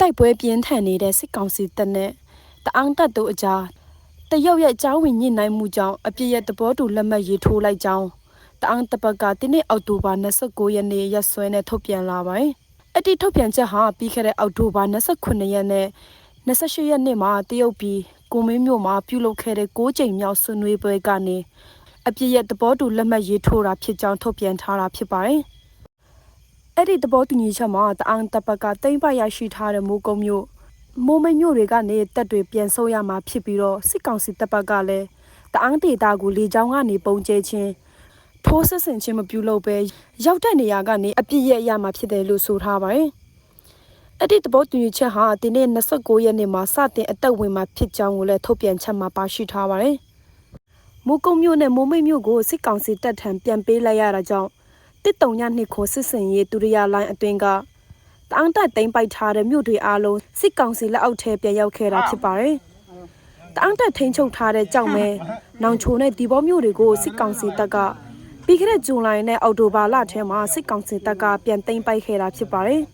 တိုက်ပွဲပြင်းထန်နေတဲ့စစ်ကောင်စီတပ်နဲ့တအောင်းတပ်တို့အကြားတရုတ်ရဲ့ကြောင်းဝင်ညှိနှိုင်းမှုကြောင့်အပြစ်ရဲ့သဘောတူလက်မှတ်ရေးထိုးလိုက်ကြောင်းတအောင်းတပ်ဘက်ကဒီနေ့အောက်တိုဘာ29ရက်နေ့ရက်စွဲနဲ့ထုတ်ပြန်လာပါတယ်။အဲ့ဒီထုတ်ပြန်ချက်ဟာပြီးခဲ့တဲ့အောက်တိုဘာ29ရက်နဲ့28ရက်နေ့မှာတရုတ်ပြည်ကိုမင်းမြို့မှာပြုလုပ်ခဲ့တဲ့6ကြိမ်မြောက်ဆွေးနွေးပွဲကနေအပြစ်ရဲ့သဘောတူလက်မှတ်ရေးထိုးတာဖြစ်ကြောင်းထုတ်ပြန်ထားတာဖြစ်ပါတယ်။ အဲ့ဒီသဘောတူညီချက်မှာတအောင်းတပ်ဘက်ကတိမ့်ပရရှိထားတဲ့မိုးကုံမြို့မိုးမိတ်မြို့တွေကနေတက်တွေပြန်ဆုတ်ရမှာဖြစ်ပြီးတော့စစ်ကောင်စီတပ်ဘက်ကလည်းတအောင်းဒေတာကိုလေကြောင်းကနေပုံကျဲခြင်းထိုးစစ်ဆင်ခြင်းမပြုလုပ်ပဲရောက်တဲ့နေရာကနေအပြစ်ရဲ့ရမှာဖြစ်တယ်လို့ဆိုထားပါတယ်။အဲ့ဒီသဘောတူညီချက်ဟာဒီနေ့29ရက်နေ့မှာစတင်အသက်ဝင်မှာဖြစ်ကြောင်းကိုလည်းထုတ်ပြန်ချက်မှာပါရှိထားပါတယ်။မိုးကုံမြို့နဲ့မိုးမိတ်မြို့ကိုစစ်ကောင်စီတပ်ထံပြန်ပေးလိုက်ရတာကြောင့် တစ်တုံညနှစ်ခိုစစ်စင်ရေးဒုတိယလိုင်းအတွင်းကတအောင်းတက်တိမ့်ပိုက်ထားတဲ့မြို့တွေအားလုံးစစ်ကောင်စီလက်အောက်ထဲပြန်ရောက်ခဲ့တာဖြစ်ပါတယ်။တအောင်းတက်ထိန်းချုပ်ထားတဲ့ကြောက်မဲနောင်ချိုနဲ့ဒီဘောမြို့တွေကိုစစ်ကောင်စီတပ်ကပြီးခဲ့တဲ့ဇွန်လနဲ့အောက်တိုဘာလထဲမှာစစ်ကောင်စီတပ်ကပြန်သိမ်းပိုက်ခဲ့တာဖြစ်ပါတယ်။